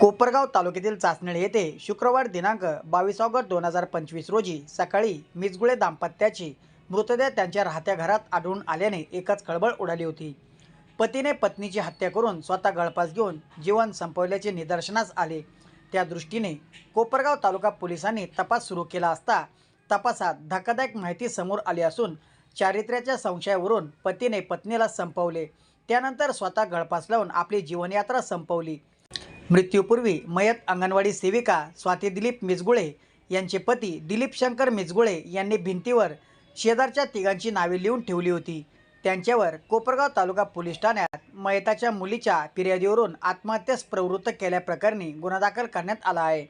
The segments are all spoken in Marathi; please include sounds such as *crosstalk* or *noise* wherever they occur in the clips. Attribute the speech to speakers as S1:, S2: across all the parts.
S1: कोपरगाव तालुक्यातील चाचणेळ येथे शुक्रवार दिनांक बावीस ऑगस्ट दोन हजार पंचवीस रोजी सकाळी मिजगुळे दाम्पत्याची मृतदेह त्यांच्या राहत्या घरात आढळून आल्याने एकच खळबळ उडाली होती. पतीने पत्नीची हत्या करून स्वतः गळपास घेऊन जीवन संपवल्याचे निदर्शनास आले. त्या दृष्टीने कोपरगाव तालुका पोलिसांनी तपास सुरू केला असता तपासात धक्कादायक माहिती समोर आली असून चारित्र्याच्या संशयावरून पतीने पत्नीला संपवले. त्यानंतर स्वतः गळपास लावून आपली जीवनयात्रा संपवली. मृत्यूपूर्वी मयत अंगणवाडी सेविका स्वाती दिलीप मिजगुळे यांचे पती दिलीप शंकर मिजगुळे यांनी भिंतीवर शेजारच्या तिघांची नावे लिहून ठेवली होती. त्यांच्यावर कोपरगाव तालुका पोलीस ठाण्यात मयताच्या मुलीच्या फिर्यादीवरून आत्महत्येस प्रवृत्त केल्याप्रकरणी गुन्हा दाखल करण्यात आला आहे.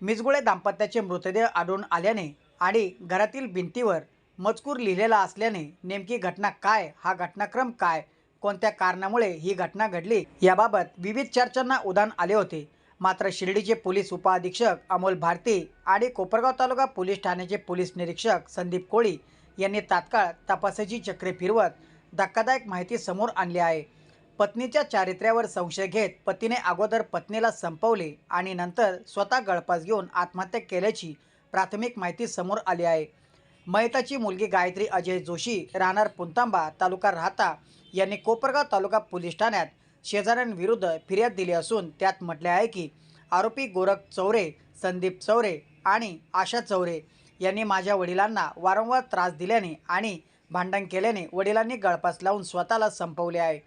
S1: मिजगुळे दाम्पत्याचे मृतदेह आढळून आल्याने आणि घरातील भिंतीवर मजकूर लिहिलेला असल्याने नेमकी घटना काय हा घटनाक्रम काय कोणत्या कारणामुळे ही घटना घडली याबाबत विविध चर्चांना उदान आले होते. मात्र शिर्डीचे पोलीस उपअधीक्षक अमोल भारती आणि कोपरगाव तालुका पोलीस ठाण्याचे पोलीस निरीक्षक संदीप कोळी यांनी तात्काळ तपासाची चक्रे फिरवत धक्कादायक माहिती समोर आणली आहे. पत्नीच्या चारित्र्यावर संशय घेत पतीने अगोदर पत्नीला संपवले आणि नंतर स्वतः गळपास घेऊन आत्महत्या केल्याची प्राथमिक माहिती समोर आली आहे. मयताची मुलगी गायत्री अजय जोशी राहणार पुंतांबा तालुका राहता यांनी कोपरगाव तालुका पोलीस ठाण्यात शेजाऱ्यांविरुद्ध फिर्याद दिली असून त्यात म्हटले आहे की आरोपी गोरख चौरे संदीप चौरे आणि आशा चौरे यांनी माझ्या वडिलांना वारंवार त्रास दिल्याने आणि भांडण केल्याने वडिलांनी गळपास लावून स्वतःला संपवले आहे.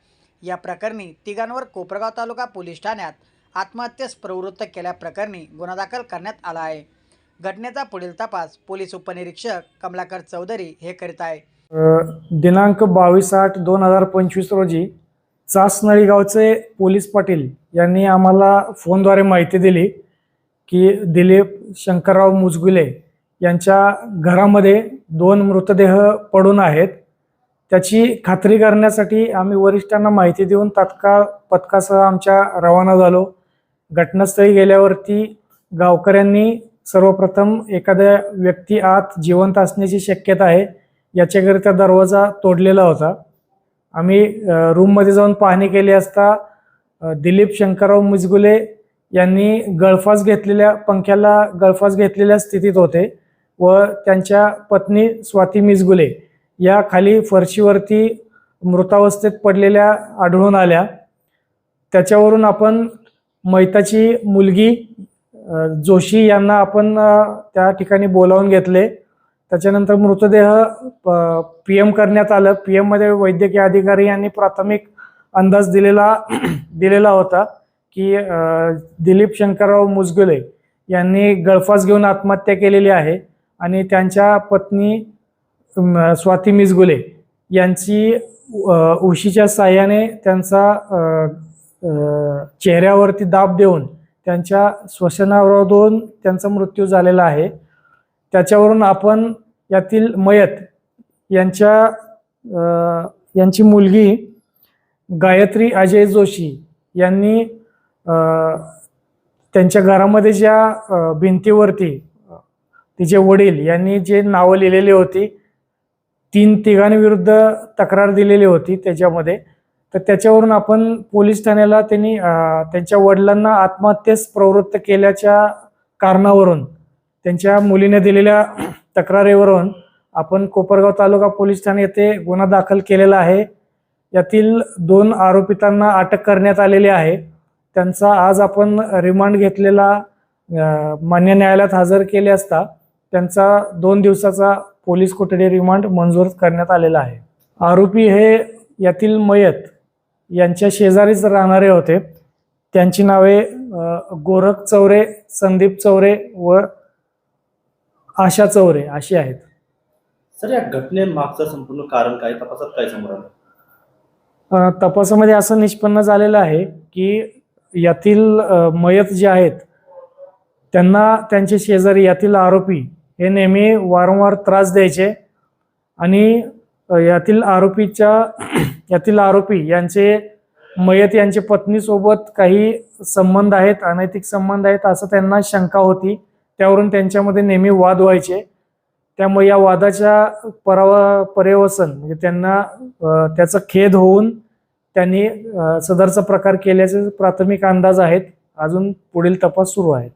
S1: या प्रकरणी तिघांवर कोपरगाव तालुका पोलीस ठाण्यात आत्महत्येस प्रवृत्त केल्याप्रकरणी गुन्हा दाखल करण्यात आला आहे. घटनेचा पुढील तपास पोलीस उपनिरीक्षक कमलाकर चौधरी हे करीत आहे.
S2: दिनांक बावीस आठ दोन हजार पंचवीस रोजी चासनळी गावचे पोलीस पाटील यांनी आम्हाला फोनद्वारे माहिती दिली की दिलीप शंकरराव मुजगुले यांच्या घरामध्ये दोन मृतदेह पडून आहेत. त्याची खात्री करण्यासाठी आम्ही वरिष्ठांना माहिती देऊन तात्काळ पथकासह आमच्या रवाना झालो. घटनास्थळी गेल्यावरती गावकऱ्यांनी सर्वप्रथम एखाद्या व्यक्ती आत जिवंत असण्याची शक्यता आहे याच्याकरिता दरवाजा तोडलेला होता. आम्ही रूममध्ये जाऊन पाहणी केली असता दिलीप शंकरराव मुजगुले यांनी गळफास घेतलेल्या पंख्याला गळफास घेतलेल्या स्थितीत होते व त्यांच्या पत्नी स्वाती मिजगुले या खाली फरशीवरती मृतावस्थेत पडलेल्या आढळून आल्या. त्याच्यावरून आपण मैताची मुलगी जोशी यांना आपण त्या ठिकाणी बोलावून घेतले. त्याच्यानंतर मृतदेह पी एम करण्यात आलं. पी एममध्ये वैद्यकीय अधिकारी यांनी प्राथमिक अंदाज दिलेला *clears throat* दिलेला होता की दिलीप शंकरराव मुजगुले यांनी गळफास घेऊन आत्महत्या केलेली आहे आणि त्यांच्या पत्नी स्वाती मिसगुले यांची उशीच्या साह्याने त्यांचा चेहऱ्यावरती दाब देऊन त्यांच्या श्वसनावरून त्यांचा मृत्यू झालेला आहे. त्याच्यावरून आपण यातील मयत यांच्या यांची मुलगी गायत्री अजय जोशी यांनी त्यांच्या घरामध्ये ज्या भिंतीवरती तिचे वडील यांनी जे नावं लिहिलेली होती तीन तिघांविरुद्ध तक्रार दिलेली होती त्याच्यामध्ये. तर त्याच्यावरून आपण पोलीस ठाण्याला त्यांनी त्यांच्या वडिलांना आत्महत्येस प्रवृत्त केल्याच्या कारणावरून त्यांच्या मुलीने दिलेल्या तक्रारीवरून आपण कोपरगाव तालुका पोलीस ठाणे येथे गुन्हा दाखल केलेला आहे. यातील दोन आरोपितांना अटक करण्यात आलेली आहे. त्यांचा आज आपण रिमांड घेतलेला मान्य न्यायालयात हजर केले असता त्यांचा दोन दिवसाचा पोलीस कोठडी रिमांड मंजूर करण्यात आलेला आहे. आरोपी हे यातील मयत यांच्या शेजारीच राहणारे होते. त्यांची नावे गोरख चौरे संदीप चौरे व आशा चौरे अशी आहेत.
S3: सर या घटनेमागचं संपूर्ण कारण काय? तपासात काय समोर आलं?
S2: तपासामध्ये असं निष्पन्न झालेलं आहे की यातील मयत जे आहेत त्यांना त्यांचे शेजारी यातील आरोपी हे नेहमी वारंवार त्रास द्यायचे आणि यातील आरोपीच्या यातील आरोपी यांचे मयत यांचे पत्नीसोबत काही संबंध आहेत अनैतिक संबंध आहेत असं त्यांना शंका होती. त्यावरून त्यांच्यामध्ये नेहमी वाद व्हायचे. त्यामुळे या वादाच्या परावा पर्यवसन म्हणजे त्यांना त्याचं त्याचा खेद होऊन त्यांनी सदरचा प्रकार केल्याचे प्राथमिक अंदाज आहेत. अजून पुढील तपास सुरू आहेत.